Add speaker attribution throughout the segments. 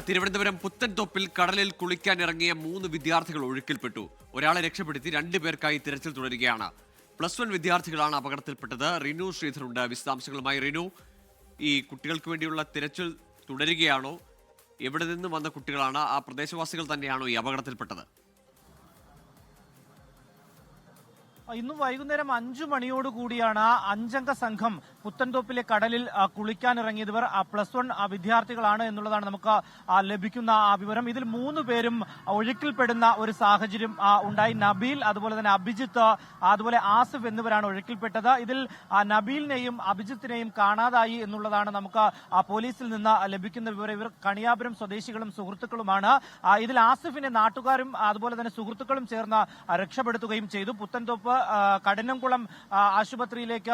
Speaker 1: തിരുവനന്തപുരം പുത്തൻതോപ്പിൽ കടലിൽ കുളിക്കാൻ ഇറങ്ങിയ മൂന്ന് വിദ്യാർത്ഥികൾ ഒഴുക്കിൽപ്പെട്ടു. ഒരാളെ രക്ഷപ്പെടുത്തി രണ്ടു പേർക്കായി തിരച്ചിൽ തുടരുകയാണ്. പ്ലസ് വൺ വിദ്യാർത്ഥികളാണ് അപകടത്തിൽപ്പെട്ടത്. റിനു ശ്രീധറുണ്ട് വിശദാംശങ്ങളുമായി റിനു. ഈ കുട്ടികൾക്ക് വേണ്ടിയുള്ള തിരച്ചിൽ തുടരുകയാണോ? എവിടെ നിന്ന് വന്ന കുട്ടികളാണ്? ആ പ്രദേശവാസികൾ തന്നെയാണോ ഈ അപകടത്തിൽപ്പെട്ടത്?
Speaker 2: ഇന്ന് വൈകുന്നേരം അഞ്ചു മണിയോട് കൂടിയാണ് അഞ്ചംഗ സംഘം പുത്തൻതോപ്പിലെ കടലിൽ കുളിക്കാനിറങ്ങിയത്. ആ, പ്ലസ് വൺ വിദ്യാർത്ഥികളാണ് എന്നുള്ളതാണ് നമുക്ക് ലഭിക്കുന്ന വിവരം. ഇതിൽ മൂന്ന് പേരും ഒഴുക്കിൽപ്പെടുന്ന ഒരു സാഹചര്യം ഉണ്ടായി. നബീൽ അതുപോലെ തന്നെ അഭിജിത്ത് അതുപോലെ ആസിഫ് എന്നിവരാണ് ഒഴുക്കിൽപ്പെട്ടത്. ഇതിൽ നബീലിനെയും അഭിജിത്തിനെയും കാണാതായി എന്നുള്ളതാണ് നമുക്ക് പോലീസിൽ നിന്ന് ലഭിക്കുന്ന വിവരം. ഇവർ കണിയാപുരം സ്വദേശികളും സുഹൃത്തുക്കളുമാണ്. ഇതിൽ ആസിഫിനെ നാട്ടുകാരും അതുപോലെ തന്നെ സുഹൃത്തുക്കളും ചേർന്ന് രക്ഷപ്പെടുത്തുകയും ചെയ്തു. പുത്തൻതോപ്പ് ആ, കഠിനംകുളം ആശുപത്രിയിലേക്ക്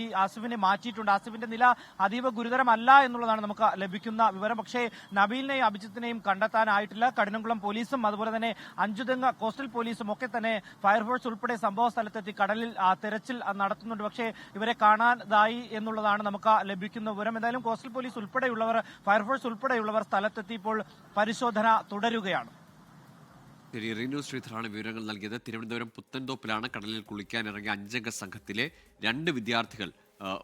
Speaker 2: ഈ ആസിഫിനെ മാറ്റിയിട്ടുണ്ട്. ആസിഫിന്റെ നില അതീവ ഗുരുതരമല്ല എന്നുള്ളതാണ് നമുക്ക് ലഭിക്കുന്ന വിവരം. പക്ഷേ നബീലിനെയും അഭിജിത്തിനെയും കണ്ടെത്താനായിട്ടില്ല. കഠിനംകുളം പോലീസും അതുപോലെ തന്നെ അഞ്ചുതെങ്ങ കോസ്റ്റൽ പോലീസും ഒക്കെ തന്നെ ഫയർഫോഴ്സ് ഉൾപ്പെടെ സംഭവ സ്ഥലത്തെത്തി കടലിൽ തെരച്ചിൽ നടത്തുന്നുണ്ട്. പക്ഷേ ഇവരെ കാണാതായി എന്നുള്ളതാണ് നമുക്ക് ലഭിക്കുന്ന വിവരം. എന്തായാലും കോസ്റ്റൽ പോലീസ് ഉൾപ്പെടെയുള്ളവർ ഫയർഫോഴ്സ് ഉൾപ്പെടെയുള്ളവർ സ്ഥലത്തെത്തി ഇപ്പോൾ പരിശോധന തുടരുകയാണ്.
Speaker 1: റിനു ശ്രീധറാണ് വിവരങ്ങൾ നൽകിയത്. തിരുവനന്തപുരം പുത്തൻതോപ്പിലാണ് കടലിൽ കുളിക്കാൻ ഇറങ്ങിയ അഞ്ചംഗ സംഘത്തിലെ രണ്ട് വിദ്യാർത്ഥികൾ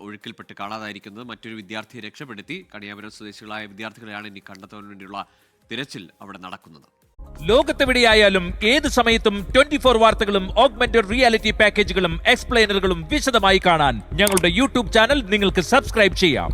Speaker 1: ഒഴുക്കിൽപ്പെട്ട് കാണാതായിരിക്കുന്നത്. മറ്റൊരു വിദ്യാർത്ഥിയെ രക്ഷപ്പെടുത്തി കണിയാപുരം സ്വദേശികളായ വിദ്യാർത്ഥികളെയാണ് ഇനി കണ്ടെത്താൻ വേണ്ടിയുള്ള തിരച്ചിൽ അവിടെ നടക്കുന്നത്.
Speaker 3: ലോകത്തെവിടെയായാലും ഏത് സമയത്തും ട്വന്റി ഫോർ വാർത്തകളും ഓഗ്മെന്റഡ് റിയാലിറ്റി പാക്കേജുകളും എക്സ്പ്ലെയിനറുകളും വിശദമായി കാണാൻ ഞങ്ങളുടെ യൂട്യൂബ് ചാനൽ നിങ്ങൾക്ക് സബ്സ്ക്രൈബ് ചെയ്യാം.